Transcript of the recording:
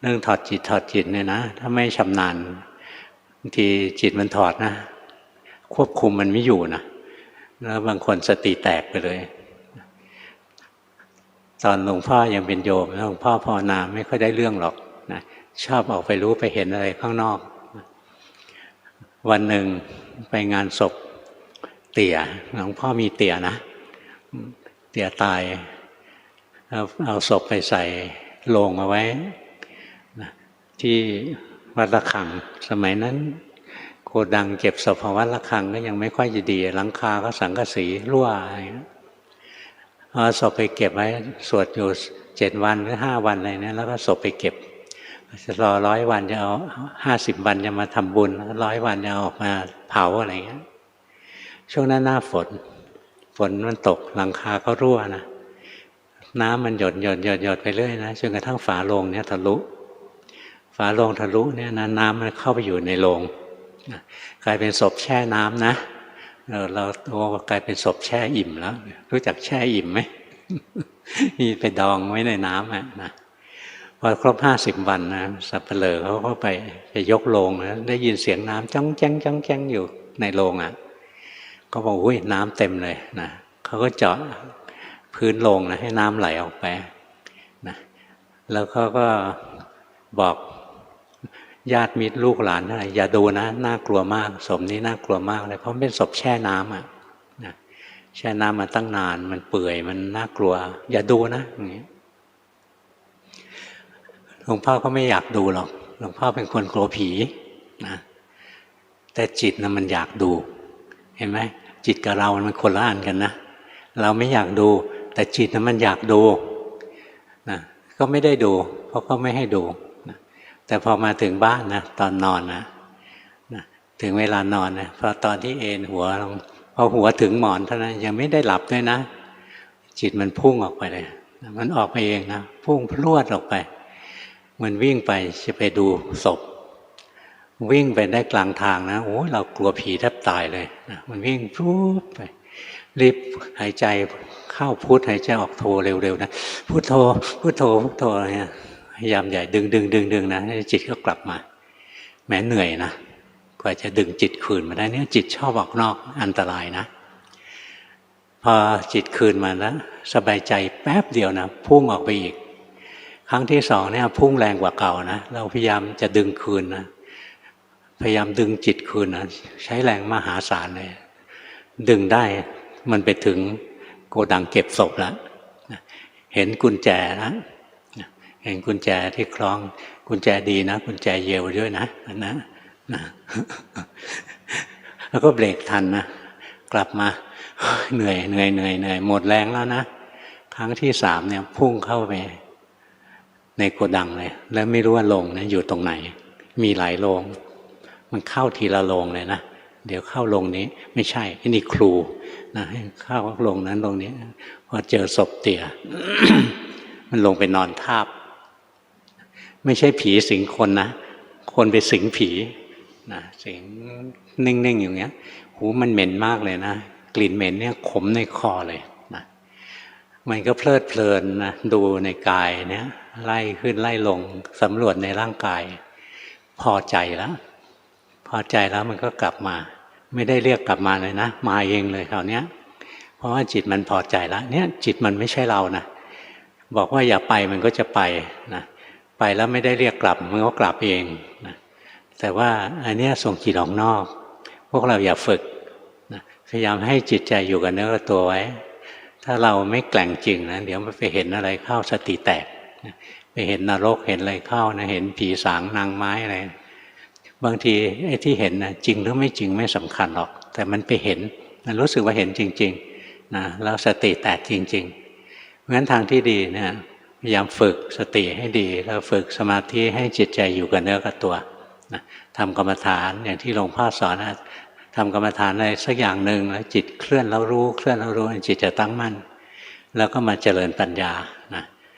เรื่องถอดจิตถอดจิตเนี่ยนะถ้าไม่ชำนาญบางทีจิตมันถอดนะ ควบคุมมันไม่อยู่นะแล้วบางคนสติแตกไปเลย ตอนหลวงพ่อยังเป็นโยมหลวงพ่อภาวนาไม่ค่อยได้เรื่องหรอกนะชอบออกไปรู้ไปเห็นอะไรข้างนอก วันหนึ่งไปงานศพเตี่ยหลวงพ่อมีเตี่ยนะ เตี่ยตายเอาเอาศพไปใส่โลงเอาไว้ ที่วัดระฆัง สมัยนั้นโกดังเก็บศพของวัดระฆังก็ยังไม่ค่อยจะดี หลังคาก็สังกะสีรั่วอะไรเอาศพไปเก็บไว้สวดอยู่เจ็ดวันหรือห้าวันอะไรเนี่ยแล้วก็ศพไปเก็บจะรอร้อยวันจะเอาห้าสิบวันจะมาทำบุญร้อยวันจะอออกมาเผาอะไรเงี้ยช่วงนั้นหน้าฝน ฝนมันตกหลังคาก็รั่วนะน้ำมันหยดหยดหยดหยดไปเรื่อยนะจนกระทั่งฝาโลงเนี่ยทะลุ ฝาโลงทะลุเนี่ยนะน้ำมันเข้าไปอยู่ในโลงกลายเป็นศพแช่น้ำนะเราเราโอ้กลายเป็นศพแช่อิ่มแล้ว รู้จักแช่อิ่มไหมมีไปดองไว้ในน้ำอะนะพอครบห้าสิบวันนะสับเปลือเขาเข้าไปไปยกโลงนะได้ยินเสียงน้ำจ้องแจ้งจ้องแจ้งอยู่ในโลงอะ ก็บอกอุ้ยน้ำเต็มเลยนะเขาก็เจาะพื้นโลงนะให้น้ำไหลออกไปนะแล้วเขาก็บอก ญาติมิตรลูกหลานอะไรอย่าดูนะน่ากลัวมากศพนี้น่ากลัวมากเลยเพราะเป็นศพแช่น้ำอะนะแช่น้ำมาตั้งนาน มันเปื่อยมันน่ากลัว อย่าดูนะอย่างนี้หลวงพ่อก็ไม่อยากดูหรอกหลวงพ่อเป็นคนกลัวผีนะแต่จิตนะมันอยากดู เห็นไหมจิตกับเรา มันคนละอันกันนะเราไม่อยากดู แต่จิตนะมันอยากดูนะก็ไม่ได้ดูเพราะก็ไม่ให้ดู แต่พอมาถึงบ้านนะตอนนอนนะนะถึงเวลานอนนะพอตอนที่เอนหัวลงพอหัวถึงหมอนเท่านั้นยังไม่ได้หลับด้วยนะ จิตมันพุ่งออกไปเลย มันออกไปเองนะพุ่งพลวดออกไป มันวิ่งไปจะไปดูศพ วิ่งไปได้กลางทางนะโอ้เรากลัวผีแทบตายเลยนะมันวิ่งพุบไปรีบหายใจเข้าพุทหายใจออกโทเร็วๆนะพุทโทพุทโทพุทโทเนี่ย พยายามใหญ่ดึงดึงดึงดึงนะจิตก็กลับมา แม้เหนื่อยนะกว่าจะดึงจิตคืนมาได้เนี่ยจิตชอบออกนอกอันตรายนะ พอจิตคืนมาแล้วสบายใจแป๊บเดียวนะพุ่งออกไปอีก ครั้งที่สองเนี่ยพุ่งแรงกว่าเก่านะเราพยายามจะดึงคืนนะพยายามดึงจิตคืนนะใช้แรงมหาศาลเลยดึงได้มันไปถึงโกดังเก็บศพแล้วเห็นกุญแจแล้ว เห็นกุญแจที่คล้อง กุญแจดีนะ กุญแจเยวด้วยนะนะนะแล้วก็เบรกทันนะกลับมาเหนื่อยเหนื่อยเหนื่อยเหนื่อยหมดแรงแล้วนะครั้งที่สามเนี่ยพุ่งเข้าไปในโกดังเลย แล้วไม่รู้ว่าลงนะอยู่ตรงไหน มีหลายโรงมันเข้าทีละโรงเลยนะเดี๋ยวเข้าโรงนี้ไม่ใช่นี่ครูนะให้เข้าโรงนั้นโรงนี้พอเจอศพเตี่ยมันลงไปนอนทาบ ไม่ใช่ผีสิงคนนะ คนไปสิงผีนะสิงนิ่งๆอย่างเงี้ยหูมันเหม็นมากเลยนะ กลิ่นเหม็นเนี่ยขมในคอเลยนะมันก็เพลิดเพลินนะดูในกายเนี่ยไล่ขึ้นไล่ลงสำรวจในร่างกาย พอใจแล้ว พอใจแล้วมันก็กลับมา ไม่ได้เรียกกลับมาเลยนะ มาเองเลยคราวนี้เพราะว่าจิตมันพอใจแล้วเนี่ยจิตมันไม่ใช่เรานะบอกว่าอย่าไปมันก็จะไปนะ ไปแล้วไม่ได้เรียกกลับมันก็กลับเองนะแต่ว่าอันนี้ส่งจิตออกนอก พวกเราอย่าฝึกนะพยายามให้จิตใจอยู่กับเนื้อกับตัวไว้ ถ้าเราไม่แกล่งจริงนะเดี๋ยวมันไปเห็นอะไรเข้าสติแตกนะไปเห็นนรกเห็นอะไรเข้านะเห็นผีสางนางไม้อะไรบางทีไอ้ที่เห็นนะจริงหรือไม่จริงไม่สำคัญหรอก แต่มันไปเห็นมันรู้สึกว่าเห็นจริงๆนะแล้วสติแตกจริงๆเพราะฉะนั้นทางที่ดีเนี่ย พยายามฝึกสติให้ดีแล้วฝึกสมาธิให้จิตใจอยู่กับเนื้อกับตัวนะทำกรรมฐานอย่างที่หลวงพ่อสอนนะทำกรรมฐานอะไรสักอย่างหนึ่งแล้วจิตเคลื่อนแล้วรู้เคลื่อนแล้วรู้จิตจะตั้งมั่น แล้วก็มาเจริญปัญญานะ